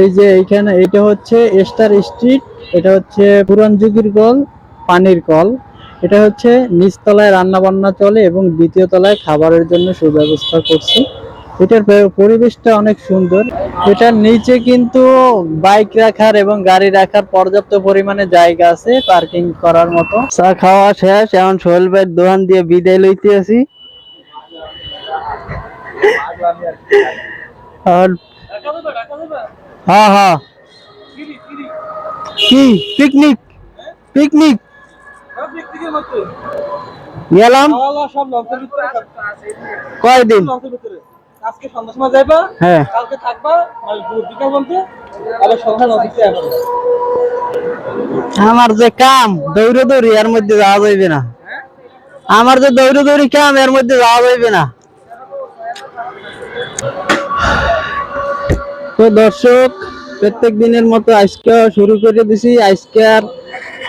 এই যে এইখানে এটা হচ্ছে স্টার স্ট্রিট এটা হচ্ছে পুরান যুগের কল, পানির কল। এটা হচ্ছে নিচতলায় রান্না বান্না চলে এবং দ্বিতীয় তলায় খাবারের জন্য সুব্যবস্থা করছি। এটার পরিবেশটা অনেক সুন্দর। এটার নিচে কিন্তু বাইক রাখার এবং গাড়ি রাখার পর্যাপ্ত পরিমাণে জায়গা আছে, পার্কিং করার মতো। চা খাওয়া শেষ, এখন সোহেল ভাইয়ের দোকান দিয়ে বিদায় লইতে আছি আর হ্যাঁ হ্যাঁ। কি? পিকনিক? পিকনিক? গেলাম। কয়দিন? আজকে হ্যাঁ। আমার যে কাম দৌড়ে দৌড়ি এর মধ্যে যাওয়া যাইবে না। আমার যে দৌড়ে দৌড়ি কাম, এর মধ্যে যাওয়া যাইবে না। তো দর্শক, প্রত্যেক দিনের মতো আজকে শুরু করে দিছি। আজকে আর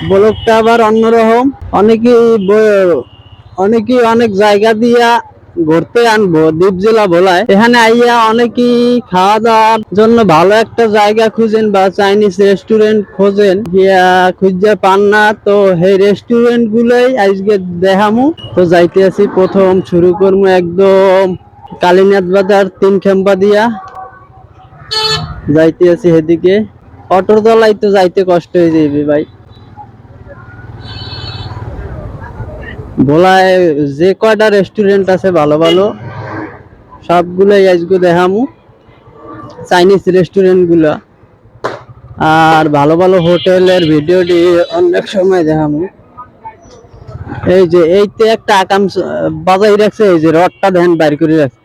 ব্লগটা আবার অন্যরকম। অনেকেই অনেকেই অনেক জায়গা দিয়া ঘুরতে আনব, দ্বীপ জেলা ভোলায় এখানে আইয়া অনেকেই খাওয়া দাওয়ার জন্য ভালো একটা জায়গা খুঁজেন বা চাইনিজ রেস্টুরেন্ট খোঁজেন। গিয়া খুঁজে পান না, তো সেই রেস্টুরেন্ট গুলোই আজকে দেখামু। তো যাইতে আছি প্রথম শুরু করব একদম কালীনাথ বাজার তিন খেম্পা দিয়া। যাইতে আছি সেদিকে অটোর তলায় তো যাইতে কষ্ট হয়ে যাবে ভাই। ভোলায় যে কয়টা রেস্টুরেন্ট আছে ভালো ভালো, সবগুলোই আজকে দেখামু। চাইনিজ রেস্টুরেন্টগুলা। আর ভালো ভালো হোটেলের ভিডিওটি অনেক সময় দেখামু। এই যে এইতে একটা আকাম, বাজাই রাখছে, এই যে রডটা দেখেন বাইর করে রাখছে।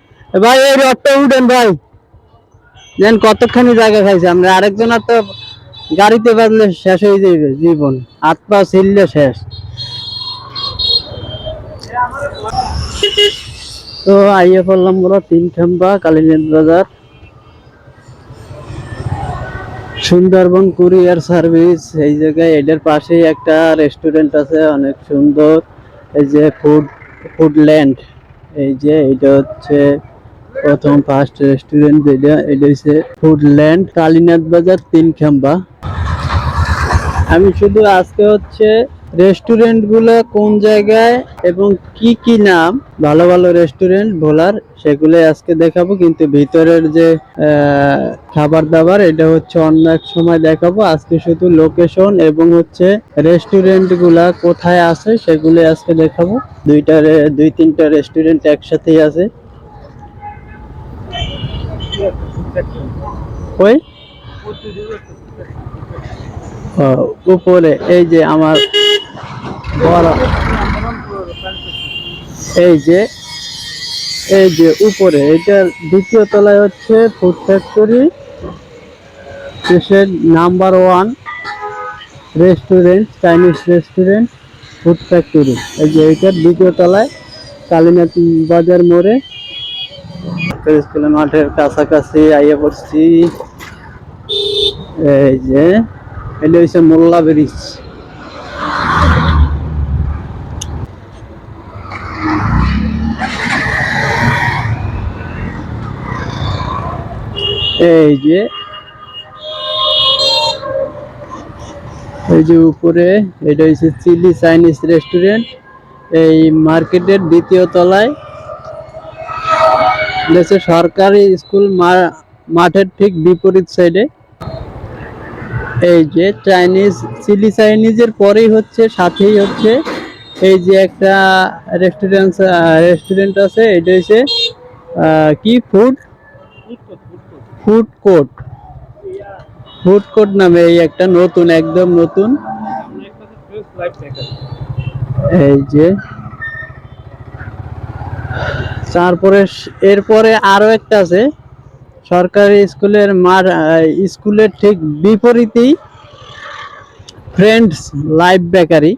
ভাই, এই রডটা উঠেন ভাই। যেন কতখানি জায়গা খাইছে আমরা আরেকজনের তো গাড়িতে বাজলে শেষ হয়ে যাবে জীবন, হাত পা ছিললে শেষ। তো আইয়ে পড়লাম বলো তিন খাম্বা কালীনাথ বাজার। সুন্দরবন কুরিয়ার সার্ভিস, এই জায়গায় এটার পাশেই একটা রেস্টুরেন্ট আছে, অনেক সুন্দর। এই যে ফুড, ফুডল্যান্ড, এই যে এটা হচ্ছে প্রথম ফার্স্ট রেস্টুরেন্ট যেটা, এটা হচ্ছে ফুডল্যান্ড কালীনাথ বাজার তিন খাম্বা। আমি শুধু আজকে হচ্ছে রেস্টুরেন্টগুলো কোন জায়গায় এবং কি কি নাম, ভালো ভালো রেস্টুরেন্ট ভোলার সেগুলো আজকে দেখাবো, কিন্তু ভিতরের যে খাবার দাবার এটা হচ্ছে অন্য এক সময় দেখাবো। আজকে শুধু লোকেশন এবং হচ্ছে রেস্টুরেন্টগুলা কোথায় আছে সেগুলো আজকে দেখাবো। দুইটা দুই তিনটা রেস্টুরেন্ট একসাথেই আছে। ওই? উপরে, এই যে আমার এই যে এই যে উপরে, এটার দ্বিতীয় তলায় হচ্ছে ফুড ফ্যাক্টরি দেশের number one restaurant Chinese restaurant food factory এই যে এটার দ্বিতীয় তলায় কালীনাথ বাজার মোড়ে স্কুলের মাঠের কাছাকাছি আইয়া পড়ছি। এই যে, এটা হচ্ছে মোল্লা ব্রিজ। এই যে এই যে উপরে, এটা হচ্ছে চিলি চাইনিজ রেস্টুরেন্ট। এই মার্কেটের দ্বিতীয় তলায় হচ্ছে সরকারি স্কুল মাঠের ঠিক বিপরীত সাইডে এই যে চাইনিজ চিলি চাইনিজের পরেই হচ্ছে, সাথেই হচ্ছে। এই যে একটা রেস্টুরেন্ট রেস্টুরেন্ট আছে, এটা হচ্ছে কি food food court food court নামে এই একটা নতুন, একদম নতুন। এই যে তারপরে এরপরে আরও একটা আছে। সরকারি স্কুলের মার স্কুলের ঠিক বিপরীতেই ফ্রেন্ডস লাইভ বেকারি।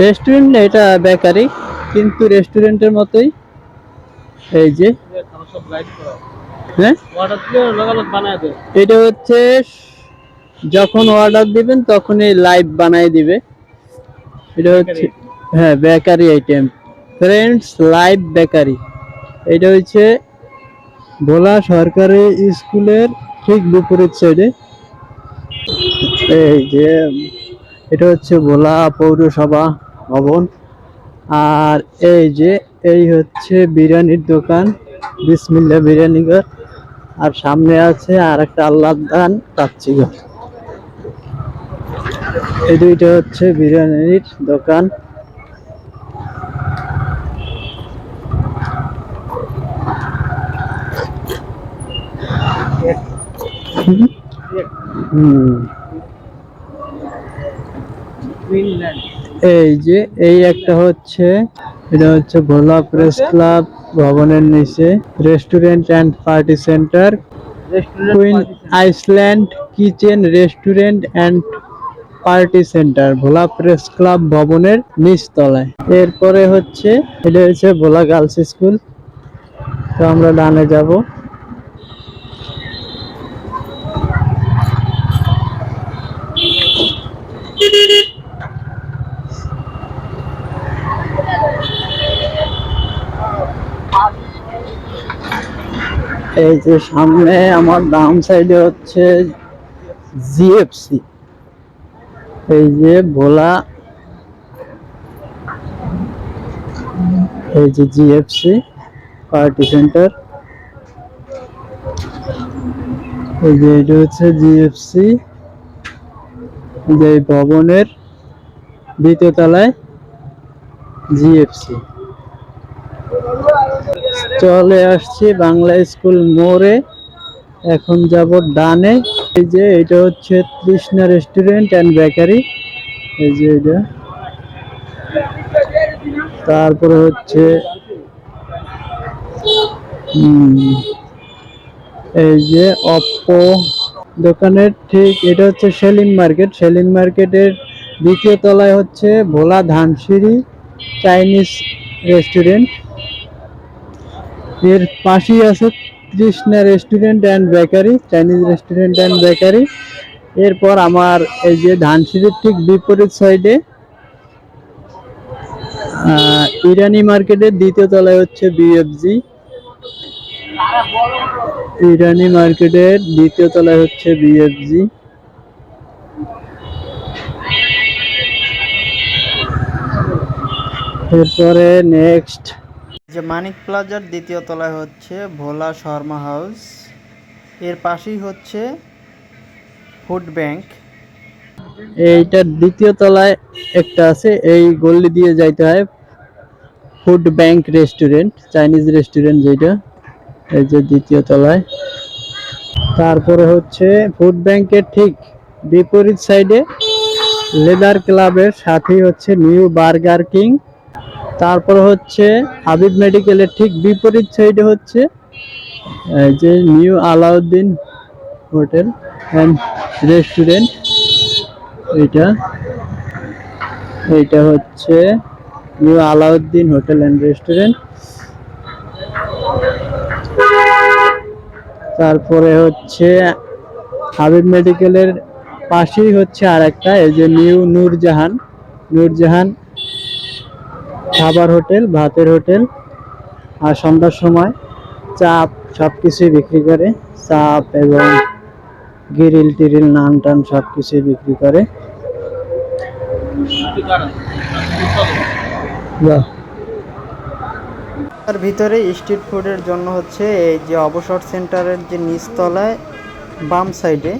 রেস্টুরেন্ট এটা বেকারি, কিন্তু রেস্টুরেন্টের মতোই। এই যে। হ্যাঁ? এটা হচ্ছে যখন অর্ডার দিবেন, তখনই লাইভ বানাই দিবে। এটা হচ্ছে হ্যাঁ bakery item friends live bakery এটা হচ্ছে ভোলা সরকারি স্কুলের ঠিক বিপরীত সাইডে এই যে, এটা হচ্ছে ভোলা পৌরসভা ভবন। আর এই যে, এই হচ্ছে বিরিয়ানির দোকান। বিসমিল্লা বিরিয়ানি ঘর। আর সামনে আছে আর একটা আল্লাহ দান কাচ্চি ঘর। এই দুইটা হচ্ছে বিরিয়ানির দোকান। এই যে এই একটা হচ্ছে এটা হচ্ছে ভোলা প্রেস ক্লাব ভবনের নিচে restaurant and party centre queen island kitchen restaurant and party centre Bhola press club ভবনের নিচতলায়। এরপরে হচ্ছে এটা হচ্ছে ভোলা গার্লস স্কুল। তো আমরা ডানে যাব। এই যে সামনে আমার ডান সাইডে হচ্ছে জিএফসি। এই যে ভোলা, এই যে জিএফসি পার্টি সেন্টার। এই যে এটা হচ্ছে জিএফসি যে ভবনের দ্বিতীয় তলায় জিএফসি। চলে আসছি বাংলা স্কুল মোড়ে। এখন যাব ডানে। এই যে, এটা হচ্ছে তৃষ্ণা রেস্টুরেন্ট অ্যান্ড বেকারি এই যে এটা। তারপরে হচ্ছে এই যে অপ্পো দোকানের ঠিক, এটা হচ্ছে সেলিম মার্কেট। সেলিম মার্কেটের দ্বিতীয় তলায় হচ্ছে ভোলা ধানসিঁড়ি চাইনিজ রেস্টুরেন্ট। এর পাশেই আছে Trishna restaurant and bakery Chinese restaurant and bakery এরপর আমার এই যে ধানসিঁড়ির ঠিক বিপরীত সাইডে ইরানি মার্কেটের দ্বিতীয় তলায় হচ্ছে বিএফজি ইরানি মার্কেটের দ্বিতীয় তলায় হচ্ছে বিএফজি এরপরে নেক্সট যে মানিক প্লাজার দ্বিতীয় তলায় হচ্ছে ভোলা শর্মা হাউস। এর পাশেই হচ্ছে ফুড ব্যাংক। এইটার দ্বিতীয় তলায় একটা আছে, এই গল্লি দিয়ে যাইতে হয় food bank restaurant, Chinese restaurant যেটা, এই যে দ্বিতীয় তলায়। তারপরে হচ্ছে ফুড ব্যাংকের ঠিক বিপরীত সাইডে লেদার ক্লাবের সাথেই হচ্ছে নিউ বার্গার কিং। তারপর হচ্ছে হাবিব মেডিকেলের ঠিক বিপরীত সাইডে হচ্ছে, এই যে new Alauddin hotel and restaurant এটা এইটা হচ্ছে new Alauddin hotel and restaurant তারপরে হচ্ছে হাবিব মেডিকেলের পাশেই হচ্ছে আর একটা এই যে নিউ নূরজাহান নূরজাহান খাবার হোটেল ভাতের হোটেল আর সন্ধ্যার সময় চাপ সব কিছুই বিক্রি করে চাপ এবং গিরিল টিরিল নান টান সব কিছুই বিক্রি করে। তার ভিতরে স্ট্রিট ফুডের জন্য হচ্ছে এই যে অবসর সেন্টারের যে নিচতলায় বাম সাইডে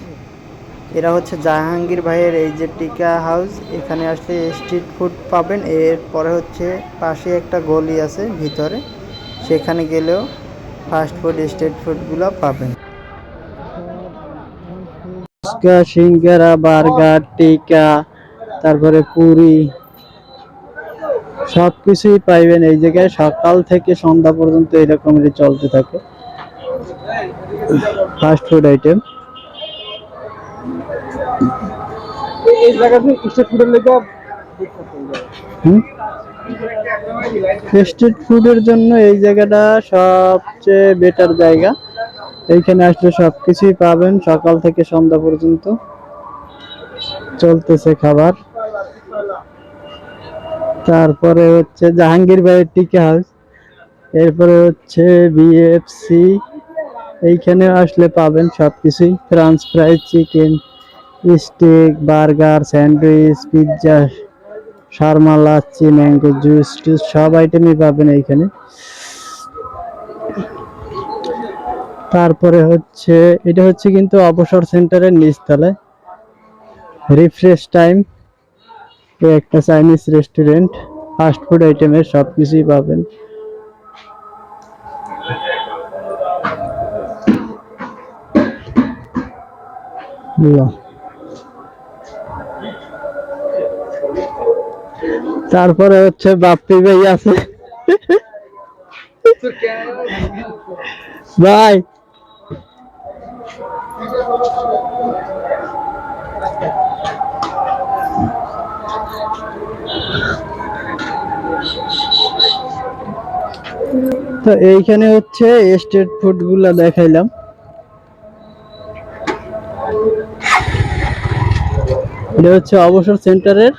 এরা হচ্ছে জাহাঙ্গীর ভাইয়ের এই যে টিকা হাউস, এখানে আসলে স্ট্রিট ফুড পাবেন। এরপরে হচ্ছে পাশে একটা গলি আছে ভিতরে, সেখানে গেলেও ফাস্ট ফুড স্ট্রিট ফুডগুলো পাবেন। সিঙ্গারা, বার্গার, টিকা, তারপরে পুরি সব কিছুই পাইবেন এই জায়গায়। সকাল থেকে সন্ধ্যা পর্যন্ত এরকমই চলতে থাকে। ফাস্ট ফুড আইটেম এই জায়গাতে স্টেট ফুডের লেগে স্ট্রিট ফুডের জন্য এই জায়গাটা সবচেয়ে বেটার জায়গা। এইখানে আসলে সবকিছুই পাবেন সকাল থেকে সন্ধ্যা পর্যন্ত। চলতেছে খাবার। তারপরে হচ্ছে জাহাঙ্গীর ভাইয়ের টিকা হাউস। এরপরে হচ্ছে বিএফসি এইখানে আসলে পাবেন সবকিছুই। French fry chicken steak, burger, sandwich, pizza shawarma lassi mango juice, টুস, সব আইটেমই পাবেন এইখানে। তারপরে হচ্ছে, এটা হচ্ছে কিন্তু অবসর সেন্টারের নিচতলায়। রিফ্রেশ টাইম একটা চাইনিজ রেস্টুরেন্ট ফাস্ট ফুড আইটেমের সব কিছুই পাবেন। বাহ। তারপরে হচ্ছে বাপ্পি ভাই আছে। ভাই। তো এইখানে হচ্ছে স্ট্রিট ফুডগুলা দেখাইলাম। এটা হচ্ছে অবসর সেন্টারের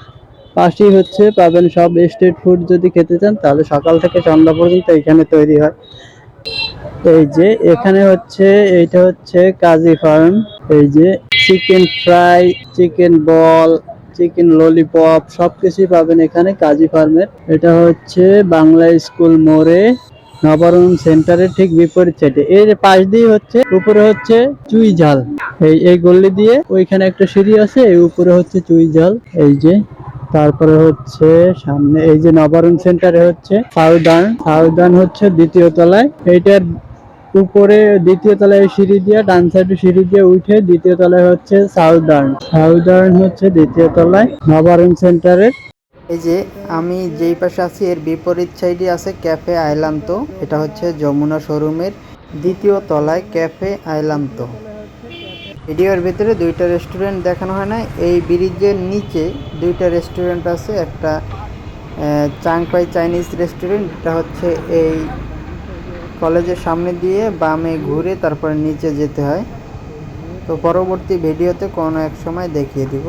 পাশেই হচ্ছে পাবেন সব স্ট্রিট ফুড যদি খেতে চান, তাহলে সকাল থেকে সন্ধ্যা পর্যন্ত এখানে তৈরি হয়। এই যে এখানে হচ্ছে, এইটা হচ্ছে কাজী ফার্ম। এই যে chicken fry, chicken ball, chicken lollipop, সবকিছুই পাবেন এখানে কাজী ফার্মের। এটা হচ্ছে বাংলা স্কুল মোড়ে, নবরণ সেন্টারের ঠিক বিপরীত সাইডে। এর পাশ দিয়ে হচ্ছে, উপরে হচ্ছে চুই ঝাল। এই এই গল্লি দিয়ে ওইখানে একটা সিঁড়ি আছে, এই উপরে হচ্ছে চুই ঝাল। এই যে তারপরে হচ্ছে সামনে এই যে নবরণ সেন্টারে হচ্ছে সাউদার্ন সাউদার্ন হচ্ছে দ্বিতীয় তলায়। এইটার উপরে দ্বিতীয় তলায় সিঁড়ি দিয়ে, ডান সাইডে সিঁড়ি দিয়ে উঠে দ্বিতীয় তলায় হচ্ছে সাউদার্ন। সাউদার্ন হচ্ছে দ্বিতীয় তলায় নবারণ সেন্টারের। এই যে আমি যেই পাশে আছি, এর বিপরীত সাইডে আছে ক্যাফে আইলান্ত। এটা হচ্ছে যমুনা শোরুমের দ্বিতীয় তলায় ক্যাফে আইলান্ত। ভিডিওর ভিতরে দুইটা রেস্টুরেন্ট দেখানো হয় না এই ব্রিজের নিচে দুইটা রেস্টুরেন্ট আছে, একটা চাংপাই চাইনিজ রেস্টুরেন্ট, এটা হচ্ছে এই কলেজের সামনে দিয়ে বামে ঘুরে তারপরে নিচে যেতে হয়। তো পরবর্তী ভিডিওতে কোনো এক সময় দেখিয়ে দিব।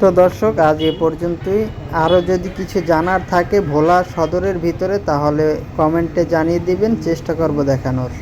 তো দর্শক, আজ এ পর্যন্তই। আরও যদি কিছু জানার থাকে ভোলা সদরের ভিতরে, তাহলে কমেন্টে জানিয়ে দিবেন, চেষ্টা করব দেখানোর।